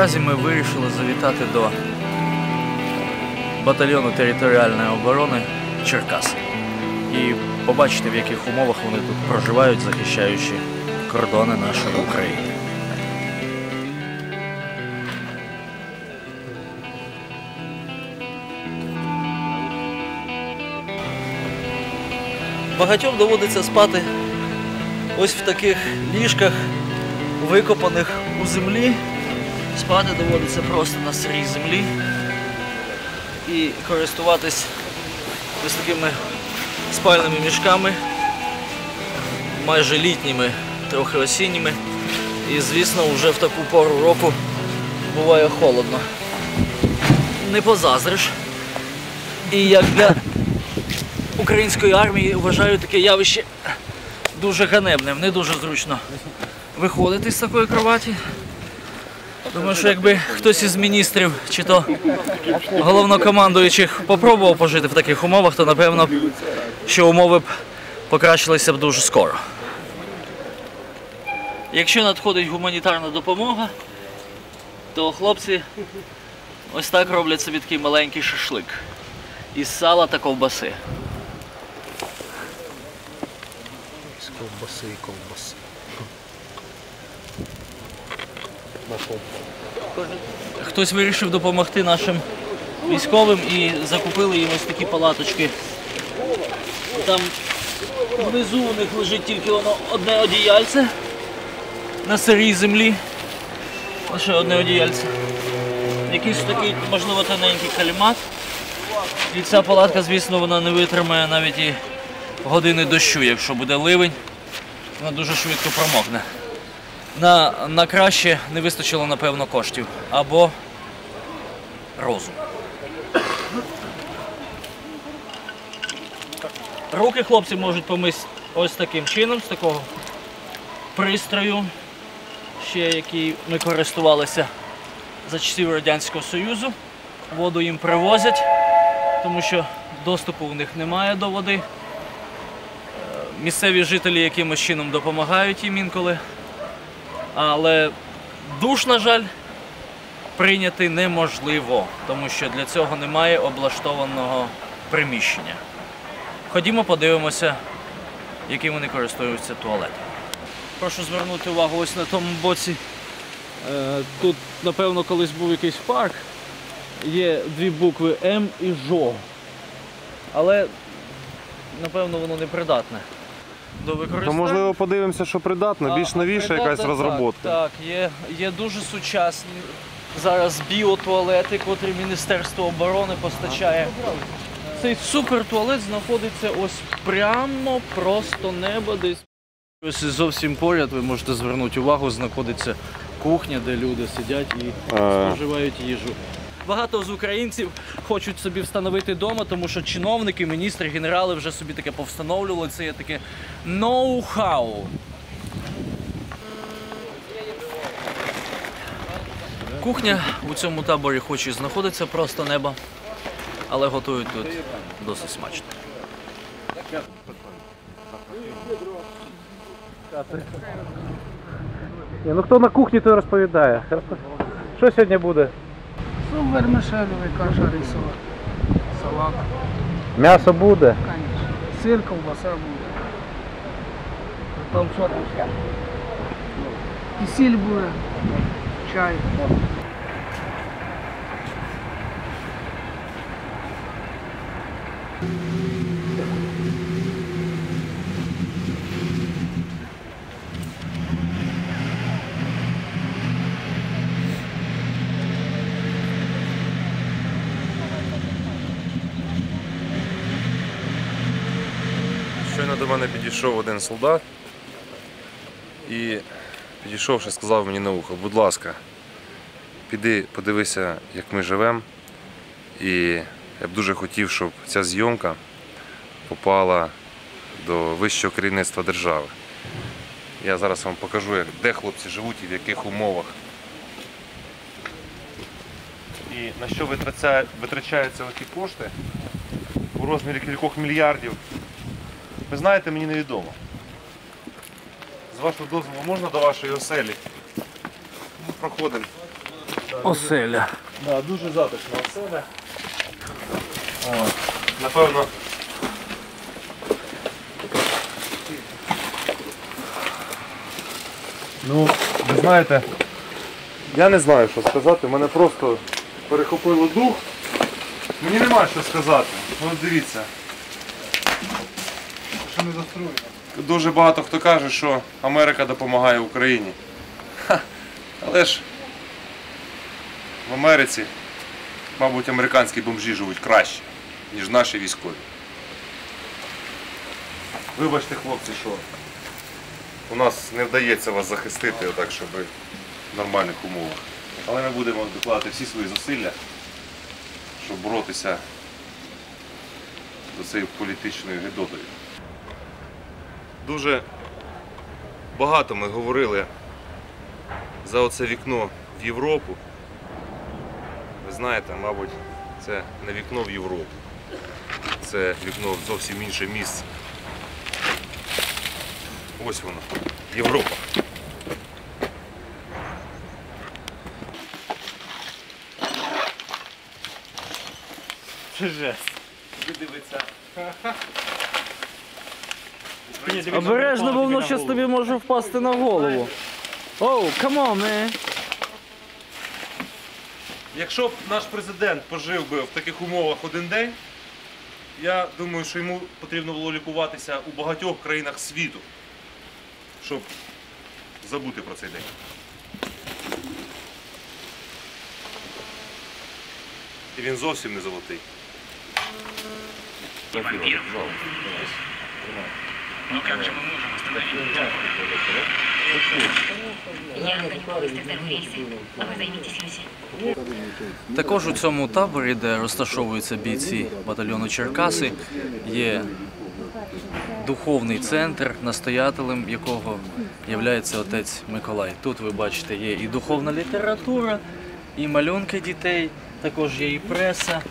Наразі ми вирішили завітати до батальйону територіальної оборони Черкас і побачити, в яких умовах вони тут проживають, захищаючи кордони нашої України. Багатьом доводиться спати ось в таких ліжках, викопаних у землі. Спати доводиться просто на сирій землі і користуватись ось такими спальними мішками, майже літніми, трохи осінніми. І звісно, вже в таку пору року буває холодно. Не позаздриш. І як для української армії вважаю таке явище дуже ганебним, не дуже зручно виходити з такої кроваті. Думаю, що якби хтось із міністрів чи то головнокомандуючих попробував пожити в таких умовах, то напевно, що умови б покращилися б дуже скоро. Якщо надходить гуманітарна допомога, то хлопці ось так роблять собі такий маленький шашлик із сала та ковбаси. З ковбаси і ковбаси. Хтось вирішив допомогти нашим військовим і закупили їм ось такі палаточки. Там внизу у них лежить тільки воно одне одіяльце на сирій землі. Лише одне одіяльце. Якийсь такий, можливо, тоненький калімат. І ця палатка, звісно, вона не витримає навіть і години дощу, якщо буде ливень, вона дуже швидко промокне. На, на краще не вистачило, напевно, коштів або розум. Руки хлопці можуть помити ось таким чином, з такого пристрою, ще який ми користувалися за часів Радянського Союзу. Воду їм привозять, тому що доступу в них немає до води. Е, Місцеві жителі якимось чином допомагають їм інколи. Але душ, на жаль, прийняти неможливо, тому що для цього немає облаштованого приміщення. Ходімо, подивимося, яким вони користуються туалетом. Прошу звернути увагу ось на тому боці. Е, Тут, напевно, колись був якийсь парк. Є дві букви М і ЖО. Але, напевно, воно не придатне до використання. То можливо подивимося, що придатно, більш новіша придатна, якась розробка. Так, так є, є дуже сучасні зараз біотуалети, котрі Міністерство оборони постачає. Цей супертуалет знаходиться ось прямо просто неба десь. Ось зовсім поряд ви можете звернути увагу, знаходиться кухня, де люди сидять і Е. споживають їжу. Багато з українців хочуть собі встановити вдома, тому що чиновники, міністри, генерали вже собі таке повстановлювали. Це є таке ноу-хау. Кухня у цьому таборі хоч і знаходиться просто неба, але готують тут досить смачно. Ну хто на кухні, той розповідає. Що сьогодні буде? Ну, вермишелевий каша рисова. Салат, М'ясо буде. конечно. Сир, ковбаса буде. Там ще? І сіль буде, чай. Щойно до мене підійшов один солдат і підійшовши, сказав мені на ухо, будь ласка, піди подивися, як ми живемо. І я б дуже хотів, щоб ця зйомка попала до вищого керівництва держави. Я зараз вам покажу, де хлопці живуть і в яких умовах. І на що витрачаються ті кошти у розмірі кількох мільярдів. Ви знаєте, мені невідомо. З вашого дозволу можна до вашої оселі? Ми проходимо. Оселя. Да, дуже затишна оселя. О, напевно. Ну, ви знаєте, я не знаю, що сказати. Мене просто перехопило дух. Мені нема що сказати. Ну, от дивіться. Що не застроєно. Дуже багато хто каже, що Америка допомагає Україні. Ха, але ж в Америці, мабуть, американські бомжі живуть краще, ніж наші військові. Вибачте, хлопці, що у нас не вдається вас захистити отак, щоб в нормальних умовах. Але ми будемо докладати всі свої зусилля, щоб боротися з цією політичною гидотою. Дуже багато ми говорили за оце вікно в Європу. Ви знаєте, мабуть, це не вікно в Європу. Це вікно в зовсім інше місце. Ось воно. Європа. Обережно, бо воно щас тобі може впасти на голову. Оу, камон. Якщо б наш президент пожив би в таких умовах один день, я думаю, що йому потрібно було лікуватися у багатьох країнах світу, щоб забути про цей день. І він зовсім не золотий. Я тогда в рейсе, а вы займитесь Люси. Також у цьому таборі, де розташовуються бійці батальйону Черкаси, є духовний центр, настоятелем якого є отець Миколай. Тут ви бачите, є і духовна література, і малюнки дітей, також є і преса,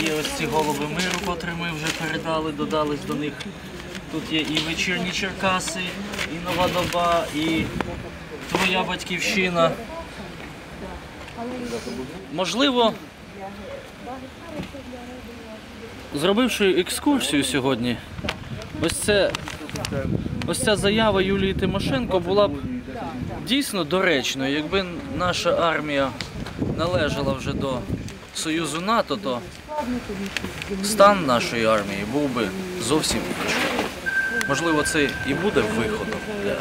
є ось ці голуби миру, котрі ми вже передали, додались до них. Тут є і вечірні Черкаси, і нова доба, і твоя батьківщина. Можливо, зробивши екскурсію сьогодні, ось це ось ця заява Юлії Тимошенко була б дійсно доречною. Якби наша армія належала вже до Союзу НАТО, то стан нашої армії був би зовсім інший. Можливо, це і буде виходом для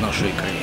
нашої країни.